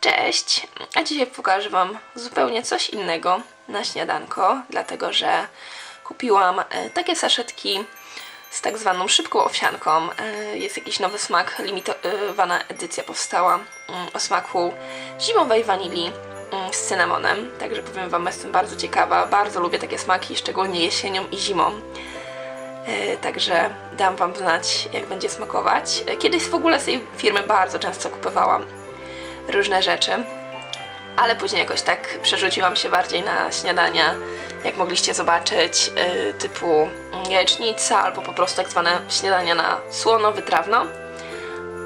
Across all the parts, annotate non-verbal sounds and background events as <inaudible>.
Cześć! A dzisiaj pokażę Wam zupełnie coś innego na śniadanko, dlatego że kupiłam e, takie saszetki z tak zwaną szybką owsianką. E, Jest jakiś nowy smak, limitowana edycja powstała mm, o smaku zimowej wanilii mm, z cynamonem. Także powiem Wam, jestem bardzo ciekawa. Bardzo lubię takie smaki, szczególnie jesienią i zimą. E, Także dam Wam znać, jak będzie smakować. Kiedyś w ogóle z tej firmy bardzo często kupowałam różne rzeczy, ale później jakoś tak przerzuciłam się bardziej na śniadania, jak mogliście zobaczyć, yy, typu jajecznica albo po prostu tak zwane śniadania na słono, wytrawno.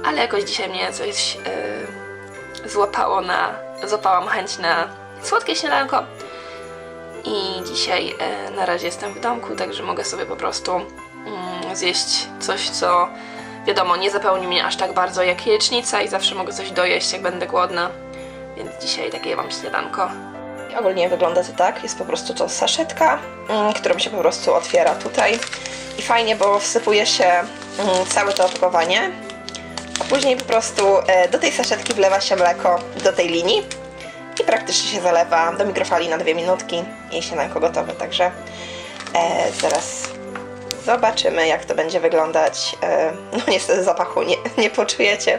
Ale jakoś dzisiaj mnie coś yy, złapało na, złapałam chęć na słodkie śniadanko. I dzisiaj e, na razie jestem w domku, także mogę sobie po prostu mm, zjeść coś, co wiadomo, nie zapełni mnie aż tak bardzo jak jajecznica i zawsze mogę coś dojeść, jak będę głodna. Więc dzisiaj takie mam śniadanko. Ogólnie wygląda to tak, jest po prostu to saszetka, mm, którą się po prostu otwiera tutaj. I fajnie, bo wsypuje się mm, całe to opakowanie, a później po prostu e, do tej saszetki wlewa się mleko do tej linii i praktycznie się zalewa do mikrofali na dwie minutki i śniadanko gotowe, także e, zaraz zobaczymy jak to będzie wyglądać. E, no niestety zapachu nie, nie poczujecie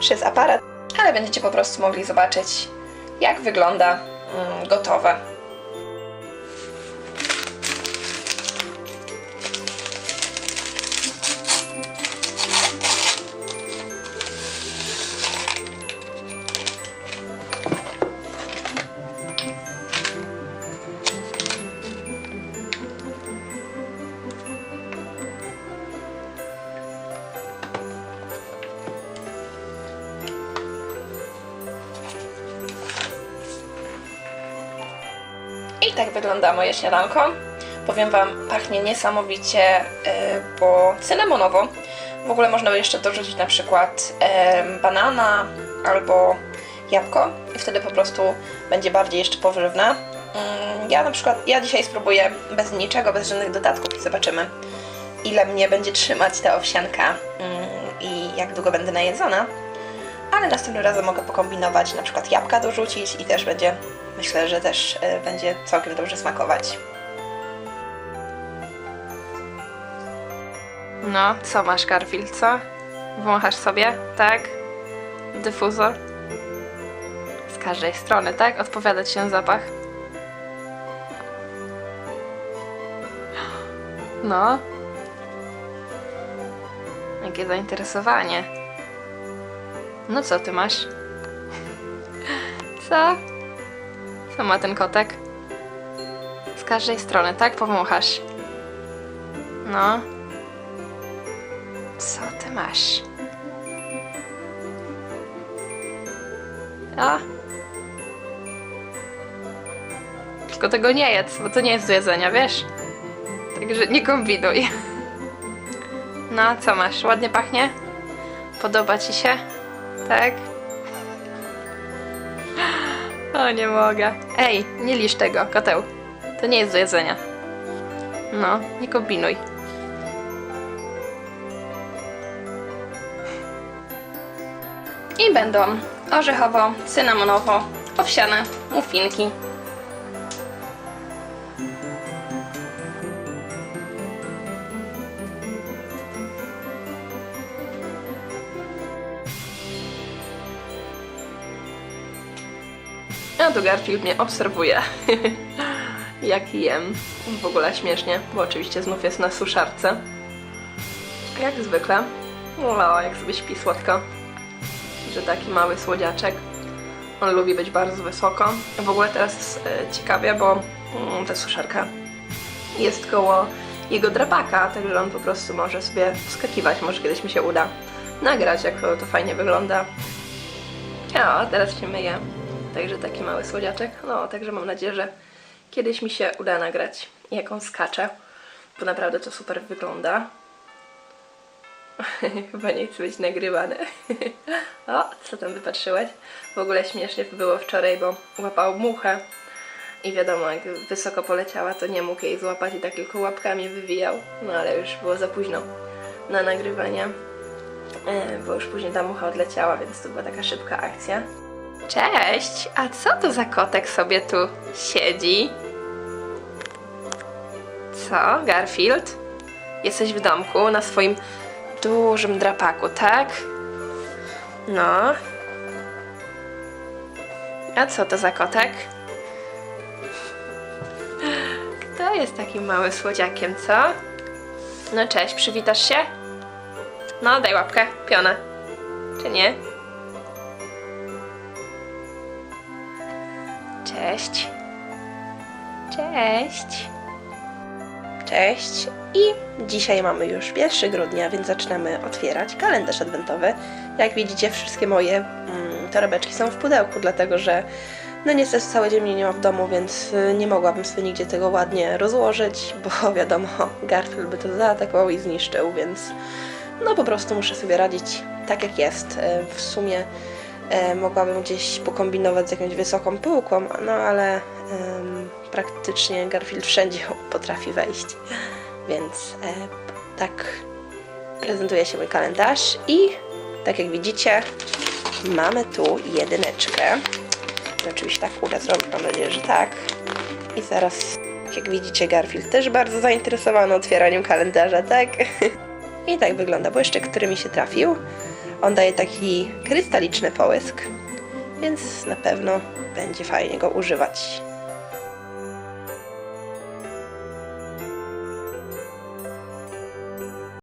przez aparat, ale będziecie po prostu mogli zobaczyć jak wygląda mm, gotowe. Tak wygląda moje śniadanko. Powiem Wam, pachnie niesamowicie, y, bo cynamonowo. W ogóle można jeszcze dorzucić na przykład em, banana albo jabłko i wtedy po prostu będzie bardziej jeszcze pożywne. Mm, Ja na przykład, ja dzisiaj spróbuję bez niczego, bez żadnych dodatków i zobaczymy ile mnie będzie trzymać ta owsianka mm, i jak długo będę najedzona. Ale następnym razem mogę pokombinować, na przykład jabłka dorzucić i też będzie, myślę, że też e, będzie całkiem dobrze smakować. No, co masz, Garfield, co? Wąchasz sobie, tak? Dyfuzor? Z każdej strony, tak? Odpowiada ci się zapach. No. Jakie zainteresowanie. No co ty masz? Co? Co ma ten kotek? Z każdej strony, tak? Powąchasz. No. Co ty masz? A? Tylko tego nie jedz, bo to nie jest do jedzenia, wiesz? Także nie kombinuj. No, co masz? Ładnie pachnie? Podoba ci się? Tak? O, nie mogę. Ej, nie lisz tego, koteł. To nie jest do jedzenia. No, nie kombinuj. I będą orzechowo, cynamonowo, owsiane muffinki. Tu Garfield mnie obserwuje. <laughs> Jak jem. W ogóle śmiesznie, bo oczywiście znów jest na suszarce. Jak zwykle. O, jak sobie śpi słodko. Że taki mały słodziaczek. On lubi być bardzo wysoko. W ogóle teraz jest ciekawie, bo mm, ta suszarka jest koło jego drapaka, także on po prostu może sobie wskakiwać. Może kiedyś mi się uda nagrać, jak to, to fajnie wygląda. A, teraz się myję. Także taki mały słodziaczek. No, także mam nadzieję, że kiedyś mi się uda nagrać, jak on skacze, bo naprawdę to super wygląda. <laughs> Chyba nie chce być nagrywane. <laughs> o, co tam wypatrzyłeś? W ogóle śmiesznie było wczoraj, bo łapał muchę i wiadomo, jak wysoko poleciała, to nie mógł jej złapać i tak tylko łapkami wywijał. No ale już było za późno na nagrywanie, e, bo już później ta mucha odleciała, więc to była taka szybka akcja. Cześć! A co to za kotek sobie tu siedzi? Co, Garfield? Jesteś w domku na swoim dużym drapaku, tak? No. A co to za kotek? Kto jest takim małym słodziakiem, co? No cześć, przywitasz się? No, daj łapkę, pionę. Czy nie? Cześć. Cześć. Cześć. I dzisiaj mamy już 1 grudnia, więc zaczynamy otwierać kalendarz adwentowy. Jak widzicie, wszystkie moje mm, torebeczki są w pudełku, dlatego że no niestety cały dzień mnie nie ma w domu, więc y, nie mogłabym sobie nigdzie tego ładnie rozłożyć, <laughs> bo wiadomo, Garfield by to zaatakował i zniszczył, więc no po prostu muszę sobie radzić tak jak jest. E, W sumie e, mogłabym gdzieś pokombinować z jakąś wysoką półką, no ale em, praktycznie Garfield wszędzie <laughs> potrafi wejść. Więc e, tak prezentuje się mój kalendarz i tak jak widzicie mamy tu jedyneczkę. Oczywiście tak uda zrobić, mam nadzieję, że tak. I zaraz, jak widzicie, Garfield też bardzo zainteresowany otwieraniem kalendarza, tak? <laughs> I tak wygląda błyszczyk, który mi się trafił. On daje taki krystaliczny połysk, więc na pewno będzie fajnie go używać.